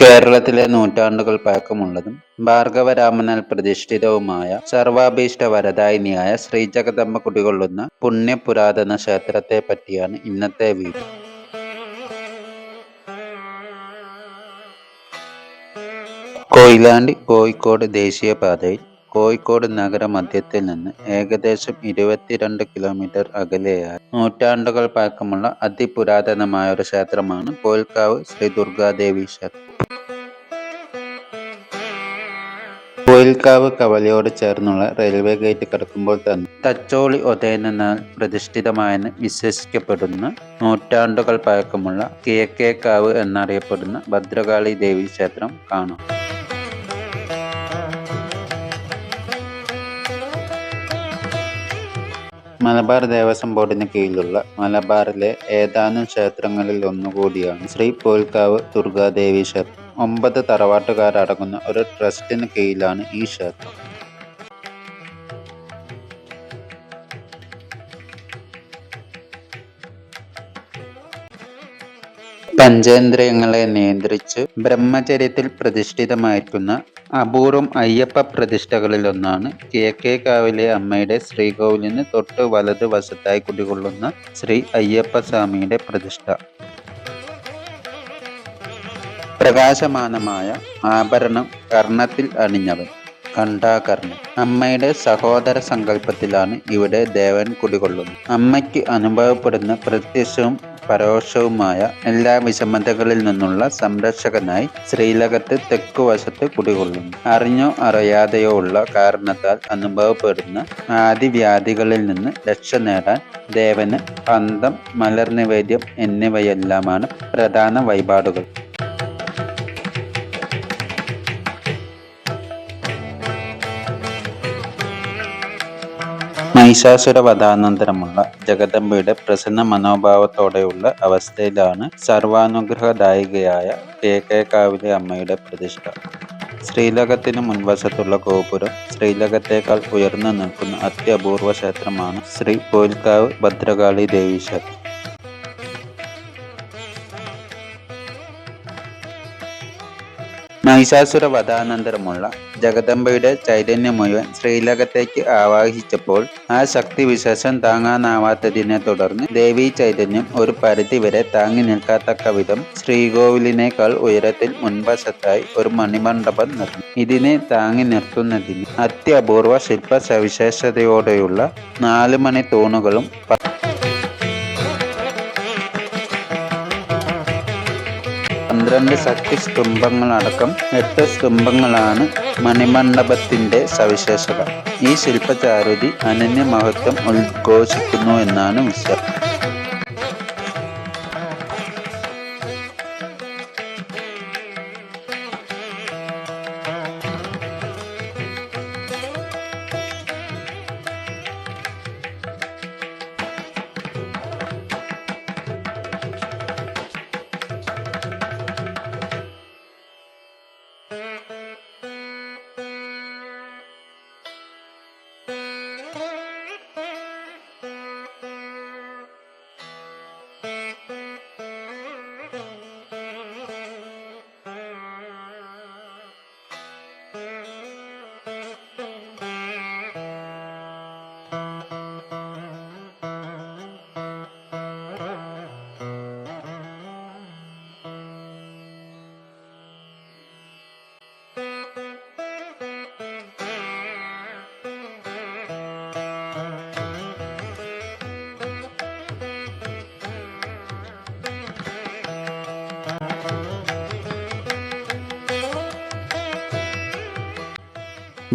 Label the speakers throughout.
Speaker 1: കേരളത്തിലെ നൂറ്റാണ്ടുകൾ പഴക്കമുള്ളതും ഭാർഗവരാമനാൽ പ്രതിഷ്ഠിതവുമായ സർവാഭീഷ്ട വരദായിനിയായ ജഗദമ്മ കുടികൊള്ളുന്ന പുണ്യപുരാതന ക്ഷേത്രത്തെ പറ്റിയാണ് ഇന്നത്തെ വീഡിയോ. കൊയിലാണ്ടി കോഴിക്കോട് ദേശീയപാതയിൽ കോഴിക്കോട് നഗരമധ്യത്തിൽ നിന്ന് ഏകദേശം ഇരുപത്തിരണ്ട് കിലോമീറ്റർ അകലെയായി നൂറ്റാണ്ടുകൾ പഴക്കമുള്ള അതിപുരാതനമായ ഒരു ക്ഷേത്രമാണ് കോൽക്കാവ് ശ്രീ ദുർഗാദേവി ക്ഷേത്രം. കോയിൽക്കാവ് കവലയോട് ചേർന്നുള്ള റെയിൽവേ ഗേറ്റ് കടക്കുമ്പോൾ തന്നെ തച്ചോളി ഒതേനാൽ പ്രതിഷ്ഠിതമായെന്ന് വിശ്വസിക്കപ്പെടുന്ന നൂറ്റാണ്ടുകൾ പഴക്കമുള്ള കിഴക്കേക്കാവ് എന്നറിയപ്പെടുന്ന ഭദ്രകാളി ദേവി ക്ഷേത്രം കാണാം. മലബാർ ദേവസ്വം ബോർഡിന് കീഴിലുള്ള മലബാറിലെ ഏതാനും ക്ഷേത്രങ്ങളിൽ ഒന്നുകൂടിയാണ് ശ്രീ പോൽക്കാവ് ദുർഗാദേവി ക്ഷേത്രം. ഒമ്പത് തറവാട്ടുകാരടങ്ങുന്ന ഒരു ട്രസ്റ്റിന് കീഴിലാണ് ഈ ക്ഷേത്രം. പഞ്ചേന്ദ്രിയങ്ങളെ നിയന്ത്രിച്ച് ബ്രഹ്മചര്യത്തിൽ പ്രതിഷ്ഠിതമായിരിക്കുന്ന അപൂർവം അയ്യപ്പ പ്രതിഷ്ഠകളിലൊന്നാണ് കിഴക്കേക്കാവിലെ അമ്മയുടെ ശ്രീകോവിലിന് തൊട്ട് വലതു വശത്തായി കുടികൊള്ളുന്ന ശ്രീ അയ്യപ്പസ്വാമിയുടെ പ്രതിഷ്ഠ. പ്രകാശമാനമായ ആഭരണം കർണത്തിൽ അണിഞ്ഞവൻ ഘണ്ടാകർണൻ അമ്മയുടെ സഹോദര സങ്കല്പത്തിലാണ് ഇവിടെ ദേവൻ കുടികൊള്ളുന്നത്. അമ്മയ്ക്ക് അനുഭവപ്പെടുന്ന പ്രത്യക്ഷവും പരോക്ഷവുമായ എല്ലാ വിഷമതകളിൽ നിന്നുള്ള സംരക്ഷകനായി ശ്രീലകത്ത് തെക്കുവശത്ത് കുടികൊള്ളുന്നു. അറിഞ്ഞോ അറിയാതെയോ ഉള്ള കാരണത്താൽ അനുഭവപ്പെടുന്ന ആദിവ്യാധികളിൽ നിന്ന് രക്ഷ നേടാൻ ദേവന് പന്തം മലർനിവേദ്യം എന്നിവയെല്ലാമാണ് പ്രധാന വഴിപാടുകൾ. മഹിഷാസുര വധാനന്തരമുള്ള ജഗദംബയുടെ പ്രസന്ന മനോഭാവത്തോടെയുള്ള അവസ്ഥയിലാണ് സർവാനുഗ്രഹദായികയായ കേക്കേക്കാവിലെ അമ്മയുടെ പ്രതിഷ്ഠ. ശ്രീലകത്തിന് മുൻവശത്തുള്ള ഗോപുരം ശ്രീലകത്തേക്കാൾ ഉയർന്നു നിൽക്കുന്ന അത്യപൂർവ ക്ഷേത്രമാണ് ശ്രീ പോയിൽക്കാവ് ഭദ്രകാളി ദേവീ ക്ഷേത്രം മഹിഷാസുര വധാനന്തരമുള്ള ജഗദംബയുടെ ചൈതന്യം മുഴുവൻ ശ്രീലകത്തേക്ക് ആവാഹിച്ചപ്പോൾ ആ ശക്തി വിശേഷം താങ്ങാനാവാത്തതിനെ തുടർന്ന് ദേവീ ചൈതന്യം ഒരു പരിധിവരെ താങ്ങി നിൽക്കാത്തക്ക വിധം ശ്രീകോവിലിനേക്കാൾ ഉയരത്തിൽ മുൻവശത്തായി ഒരു മണിമണ്ഡപം നിർമ്മിച്ചു. ഇതിനെ താങ്ങി നിർത്തുന്നതിന് അത്യപൂർവ ശില്പ സവിശേഷതയോടെയുള്ള നാല് മണി തൂണുകളും പന്ത്രണ്ട് ശക്തി സ്തംഭങ്ങളടക്കം എട്ട് സ്തംഭങ്ങളാണ് മണിമണ്ഡപത്തിന്റെ സവിശേഷത. ഈ ശില്പചാരുതി അനന്യ മഹത്വം ഉദ്ഘോഷിക്കുന്നു എന്നാണ് വിശ്വാസം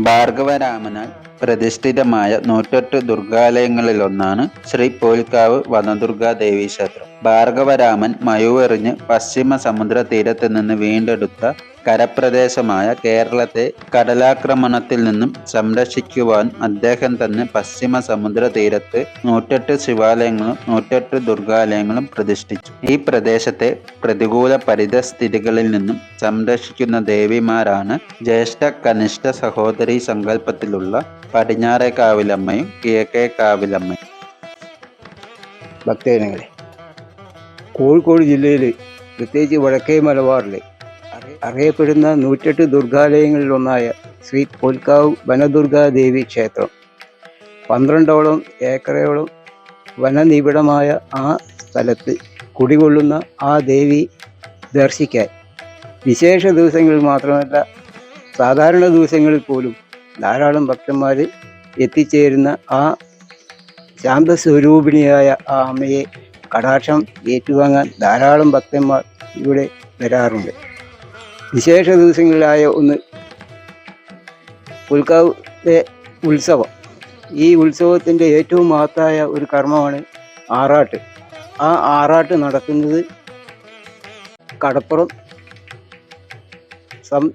Speaker 1: ഭാർഗവരാമനാൽ പ്രതിഷ്ഠിതമായ നൂറ്റെട്ട് ദുർഗാലയങ്ങളിലൊന്നാണ് ശ്രീ പോൽക്കാവ് വനദുർഗാ ദേവീക്ഷേത്രം. ഭാർഗവരാമൻ മയുവെറിഞ്ഞ് പശ്ചിമ സമുദ്ര തീരത്ത് നിന്ന് വീണ്ടെടുത്ത കരപ്രദേശമായ കേരളത്തെ കടലാക്രമണത്തിൽ നിന്നും സംരക്ഷിക്കുവാൻ അദ്ദേഹം തന്നെ പശ്ചിമ സമുദ്ര തീരത്ത് നൂറ്റെട്ട് ശിവാലയങ്ങളും നൂറ്റെട്ട് ദുർഗാലയങ്ങളും പ്രതിഷ്ഠിച്ചു. ഈ പ്രദേശത്തെ പ്രതികൂല പരിതസ്ഥിതികളിൽ നിന്നും സംരക്ഷിക്കുന്ന ദേവിമാരാണ് ജ്യേഷ്ഠ കനിഷ്ഠ സഹോദരി സങ്കല്പത്തിലുള്ള പടിഞ്ഞാറേ കാവിലമ്മയും കിഴക്കേ കാവിലമ്മയും
Speaker 2: ഭക്തജനങ്ങളെ കോഴിക്കോട് ജില്ലയിൽ പ്രത്യേകിച്ച് വടക്കേ മലബാറിൽ അറി- അറിയപ്പെടുന്ന നൂറ്റെട്ട് ദുർഗാലയങ്ങളിലൊന്നായ ശ്രീ പൊൽക്കാവ് വനദുർഗാദേവി ക്ഷേത്രം. പന്ത്രണ്ടോളം ഏക്കറയോളം വനനിബിഡമായ ആ സ്ഥലത്ത് കുടികൊള്ളുന്ന ആ ദേവി ദർശിക്കാൻ. വിശേഷ ദിവസങ്ങളിൽ മാത്രമല്ല സാധാരണ ദിവസങ്ങളിൽ പോലും ധാരാളം ഭക്തന്മാർ എത്തിച്ചേരുന്ന ആ ശാന്തസ്വരൂപിണിയായ ആ അമ്മയെ കടാക്ഷം ഏറ്റുവാങ്ങാൻ ധാരാളം ഭക്തന്മാർ ഇവിടെ വരാറുണ്ട്. വിശേഷ ദിവസങ്ങളിലായ ഒന്ന് പുൽക്കാവിലെ ഉത്സവം. ഈ ഉത്സവത്തിന്റെ ഏറ്റവും മഹത്തായ ഒരു കർമ്മമാണ് ആറാട്ട്. ആ ആറാട്ട് നടക്കുന്നത് കടപ്പുറം സം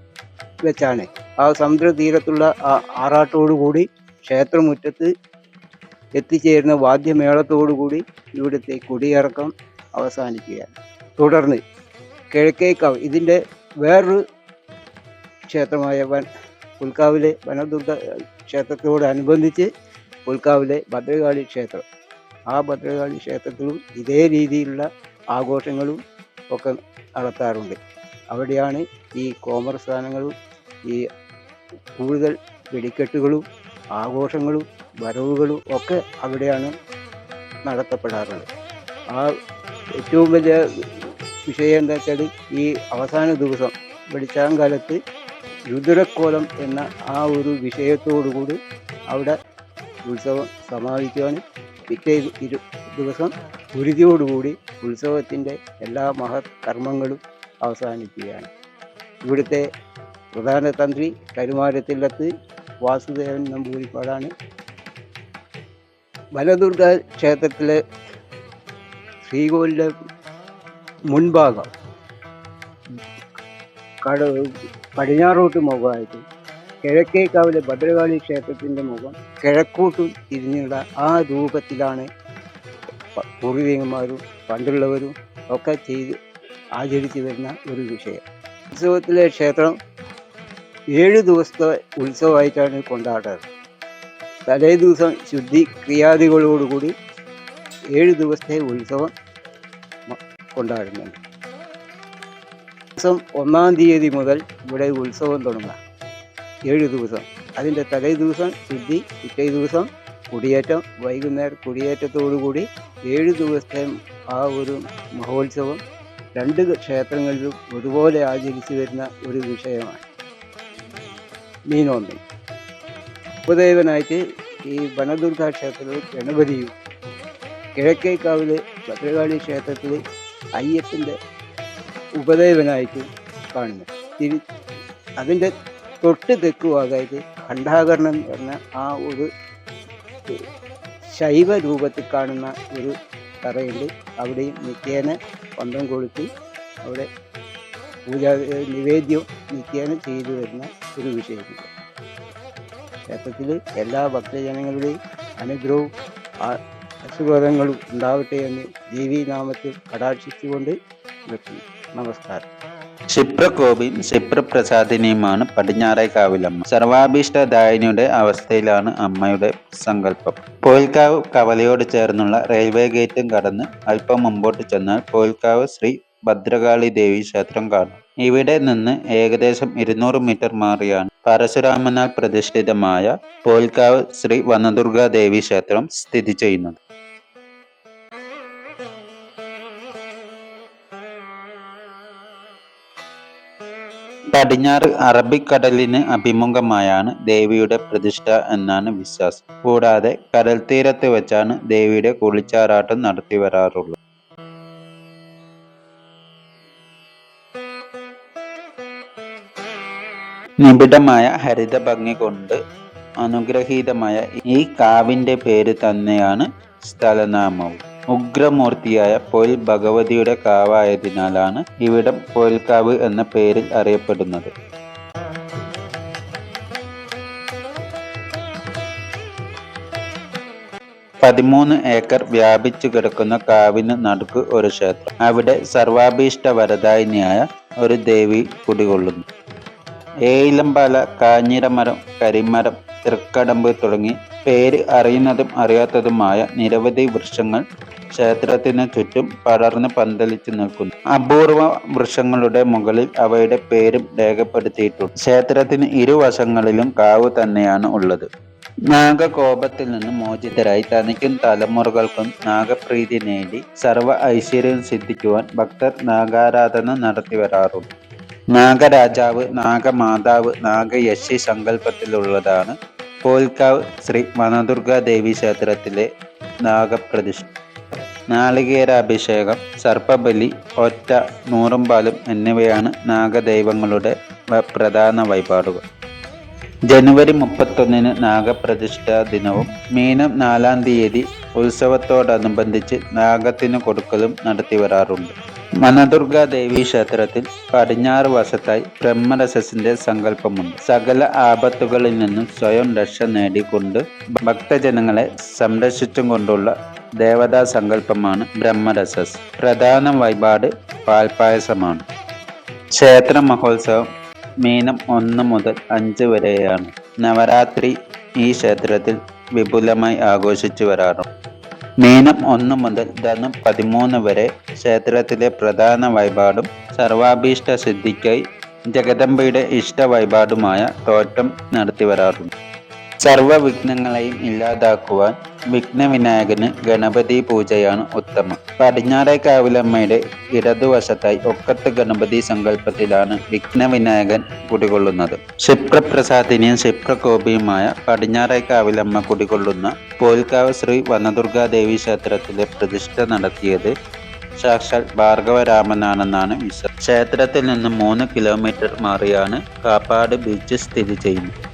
Speaker 2: വെച്ചാണ്. ആ സമുദ്ര തീരത്തുള്ള ആ ആറാട്ടോടുകൂടി ക്ഷേത്രമുറ്റത്ത് എത്തിച്ചേരുന്ന വാദ്യമേളത്തോടുകൂടി ഇവിടുത്തെ കുടിയിറക്കം അവസാനിക്കുകയാണ്. തുടർന്ന് കിഴക്കേക്കാവ് ഇതിന്റെ വേറൊരു ക്ഷേത്രമായ വൻ പുൽക്കാവിലെ വനദുർഗ ക്ഷേത്രത്തോടനുബന്ധിച്ച് പുൽക്കാവിലെ ഭദ്രകാളി ക്ഷേത്രം. ആ ഭദ്രകാളി ക്ഷേത്രത്തിലും ഇതേ രീതിയിലുള്ള ആഘോഷങ്ങളും ഒക്കെ നടത്താറുണ്ട്. അവിടെയാണ് ഈ കോമർ സ്ഥാനങ്ങളും ഈ കൂടുതൽ വെടിക്കെട്ടുകളും ആഘോഷങ്ങളും വരവുകളും ഒക്കെ അവിടെയാണ് നടത്തപ്പെടാറുള്ളത്. ആ ഏറ്റവും വലിയ വിഷയം എന്താ വെച്ചാൽ ഈ അവസാന ദിവസം വെളിച്ചാങ്കാലത്ത് രുദ്രക്കോലം എന്ന ആ ഒരു വിഷയത്തോടുകൂടി അവിടെ ഉത്സവം സമാപിക്കുവാനും പിറ്റേ ഇരു ദിവസം ഗുരുതിയോടുകൂടി ഉത്സവത്തിന്റെ എല്ലാ മഹത് കർമ്മങ്ങളും അവസാനിക്കുകയാണ് ഇവിടുത്തെ പ്രധാന തന്ത്രി കരുമാരത്തില്ലത്ത് വാസുദേവൻ നമ്പൂരിപ്പാടാണ് വനദുർഗ ക്ഷേത്രത്തിലെ ശ്രീകോവിലിന്റെ മുൻഭാഗം. കട പടിഞ്ഞാറോട്ട് മുഖമായിട്ട്. കിഴക്കേക്കാവിലെ ഭദ്രകാളി ക്ഷേത്രത്തിന്റെ മുഖം. കിഴക്കോട്ടും തിരിഞ്ഞുള്ള ആ രൂപത്തിലാണ് പൂർവികന്മാരും പണ്ടുള്ളവരും ഒക്കെ ചെയ്ത് ആചരിച്ചു വരുന്ന ഒരു വിഷയം. ഉത്സവത്തിലെ ക്ഷേത്രം ഏഴ് ദിവസത്തെ ഉത്സവമായിട്ടാണ് കൊണ്ടാടാറ് തലേ ദിവസം ശുദ്ധി ക്രിയാദികളോടുകൂടി ഏഴ് ദിവസത്തെ ഉത്സവം കൊണ്ടാടുന്നുണ്ട് ദിവസം ഒന്നാം തീയതി മുതൽ ഇവിടെ ഉത്സവം തുടങ്ങാം. ഏഴ് ദിവസം. അതിന്റെ തലേ ദിവസം ശുദ്ധി പിറ്റേ ദിവസം കുടിയേറ്റം വൈകുന്നേരം കുടിയേറ്റത്തോടുകൂടി ഏഴ് ദിവസത്തെ ആ ഒരു മഹോത്സവം രണ്ട് ക്ഷേത്രങ്ങളിലും ഒരുപോലെ ആചരിച്ചു വരുന്ന ഒരു വിഷയമാണ്. മീനോന്നി ഉപദേവനായിട്ട് ഈ വനദുർഗ ക്ഷേത്രത്തിൽ ഗണപതിയും കിഴക്കേക്കാവിലെ ഭദ്രകാളി ക്ഷേത്രത്തിൽ അയ്യപ്പന്റെ ഉപദേവനായിട്ട് കാണുന്നു. തിരി അതിന്റെ തൊട്ട് തെക്ക് ഭാഗമായിട്ട് എന്ന് പറഞ്ഞ ആ ഒരു ശൈവ രൂപത്തിൽ കാണുന്ന ഒരു തറയുണ്ട്. അവിടെയും നിത്യേന പന്തം കൊളുത്തി അവിടെ പൂജ നിവേദ്യം നിത്യേന ചെയ്തു വരുന്ന ഒരു വിഷയമുണ്ട്. ക്ഷേത്രത്തിൽ എല്ലാ ഭക്തജനങ്ങളുടെയും അനുഗ്രഹവും ആശീർവാദങ്ങളും ഉണ്ടാവട്ടെ എന്ന് ദേവി നാമത്തിൽ കടാക്ഷിച്ചുകൊണ്ട് നമസ്കാരം.
Speaker 1: ക്ഷിപ്രകോപിയും ക്ഷിപ്രപ്രസാദിനിയുമാണ് പടിഞ്ഞാറേക്കാവിലമ്മ സർവാഭീഷ്ടദായിനിയുടെ അവസ്ഥയിലാണ് അമ്മയുടെ സങ്കല്പം. പോയിൽക്കാവ് കവലയോട് ചേർന്നുള്ള റെയിൽവേ ഗേറ്റും കടന്ന് അല്പം മുമ്പോട്ട് ചെന്നാൽ പോയിൽക്കാവ് ശ്രീ ഭദ്രകാളി ദേവി ക്ഷേത്രം കാണും. ഇവിടെ നിന്ന് ഏകദേശം ഇരുന്നൂറ് മീറ്റർ മാറിയാണ് പരശുരാമനാൽ പ്രതിഷ്ഠിതമായ പോൽക്കാവ് ശ്രീ വനദുർഗാ ദേവി ക്ഷേത്രം സ്ഥിതി ചെയ്യുന്നത്. പടിഞ്ഞാറ് അറബിക്കടലിന് അഭിമുഖമായാണ് ദേവിയുടെ പ്രതിഷ്ഠ എന്നാണ് വിശ്വാസം. കൂടാതെ കടൽ തീരത്ത് വെച്ചാണ് ദേവിയുടെ കുളിച്ചാറാട്ടം നടത്തി വരാറുള്ളത്. നിബിഡമായ ഹരിത ഭംഗി കൊണ്ട് അനുഗ്രഹീതമായ ഈ കാവിന്റെ പേര് തന്നെയാണ് സ്ഥലനാമവും. ഉഗ്രമൂർത്തിയായ പൊയിൽ ഭഗവതിയുടെ കാവായതിനാലാണ് ഇവിടം പൊയിൽക്കാവ് എന്ന പേരിൽ അറിയപ്പെടുന്നത്. പതിമൂന്ന് ഏക്കർ വ്യാപിച്ചു കിടക്കുന്ന കാവിന് നടുക്ക് ഒരു ക്ഷേത്രം. അവിടെ സർവാഭീഷ്ട വരദായിനിയായ ഒരു ദേവി കുടികൊള്ളുന്നു. ഏയിലമ്പാല കാഞ്ഞിരമരം കരിമരം തൃക്കടമ്പ് തുടങ്ങി പേര് അറിയുന്നതും അറിയാത്തതുമായ നിരവധി വൃക്ഷങ്ങൾ ക്ഷേത്രത്തിന് ചുറ്റും പടർന്ന് പന്തലിച്ചു നിൽക്കുന്നു. അപൂർവ വൃക്ഷങ്ങളുടെ മുകളിൽ അവയുടെ പേരും രേഖപ്പെടുത്തിയിട്ടുണ്ട്. ക്ഷേത്രത്തിന് ഇരുവശങ്ങളിലും കാവ് തന്നെയാണ് ഉള്ളത്. നാഗകോപത്തിൽ നിന്ന് മോചിതരായി തനിക്കും തലമുറകൾക്കും നാഗപ്രീതി നേടി സർവ ഐശ്വര്യം സിദ്ധിക്കുവാൻ ഭക്തർ നാഗാരാധന നടത്തി വരാറുണ്ട്. നാഗരാജാവ് നാഗമാതാവ് നാഗയക്ഷി സങ്കല്പത്തിലുള്ളതാണ് പോൽക്കാവ് ശ്രീ വനദുർഗാ ദേവി ക്ഷേത്രത്തിലെ നാഗപ്രതിഷ്ഠ. നാളികേരാഭിഷേകം സർപ്പബലി ഒറ്റ നൂറുംപാലും എന്നിവയാണ് നാഗദൈവങ്ങളുടെ പ്രധാന വഴിപാടുകൾ. ജനുവരി മുപ്പത്തൊന്നിന് നാഗപ്രതിഷ്ഠാ ദിനവും മീനം നാലാം തീയതി ഉത്സവത്തോടനുബന്ധിച്ച് നാഗത്തിന് കൊടുക്കലും നടത്തി വരാറുണ്ട്. വനദുർഗാ ദേവി ക്ഷേത്രത്തിൽ പടിഞ്ഞാറ് വശത്തായി ബ്രഹ്മരസസിന്റെ സങ്കല്പമുണ്ട്. സകല ആപത്തുകളിൽ നിന്നും സ്വയം രക്ഷ നേടിക്കൊണ്ട് ഭക്തജനങ്ങളെ സംരക്ഷിച്ചും കൊണ്ടുള്ള ദേവതാ സങ്കല്പമാണ് ബ്രഹ്മരസസ്. പ്രധാന വഴിപാട് പാൽപായസമാണ് ക്ഷേത്ര മഹോത്സവം മീനം ഒന്ന് മുതൽ അഞ്ച് വരെയാണ്. നവരാത്രി ഈ ക്ഷേത്രത്തിൽ വിപുലമായി ആഘോഷിച്ചു വരാറുണ്ട്. മീനം ഒന്ന് മുതൽ ധനം പതിമൂന്ന് വരെ ക്ഷേത്രത്തിലെ പ്രധാന വഴിപാടും സർവാഭീഷ്ട സിദ്ധിക്കായി ജഗദംബയുടെ ഇഷ്ട വഴിപാടുമായ തോറ്റം നടത്തി വരാറുണ്ട്. സർവ വിഘ്നങ്ങളെയും ഇല്ലാതാക്കുവാൻ വിഘ്നവിനായകന് ഗണപതി പൂജയാണ് ഉത്തമം. പടിഞ്ഞാറേക്കാവിലമ്മയുടെ ഇടതുവശത്തായി ഒക്കത്ത് ഗണപതി സങ്കല്പത്തിലാണ് വിഘ്നവിനായകൻ കുടികൊള്ളുന്നത്. ക്ഷിപ്രപ്രസാദിനിയും ക്ഷിപ്രകോപിയുമായ പടിഞ്ഞാറേക്കാവിലമ്മ കുടികൊള്ളുന്ന പോൽക്കാവ് ശ്രീ വനദുർഗാദേവി ക്ഷേത്രത്തിലെ പ്രതിഷ്ഠ നടത്തിയത് സാക്ഷാൽ ഭാർഗവരാമനാണെന്നാണ് വിശ്വാസം ക്ഷേത്രത്തിൽ നിന്ന് മൂന്ന് കിലോമീറ്റർ മാറിയാണ് കാപ്പാട് ബീച്ച് സ്ഥിതി ചെയ്യുന്നത്.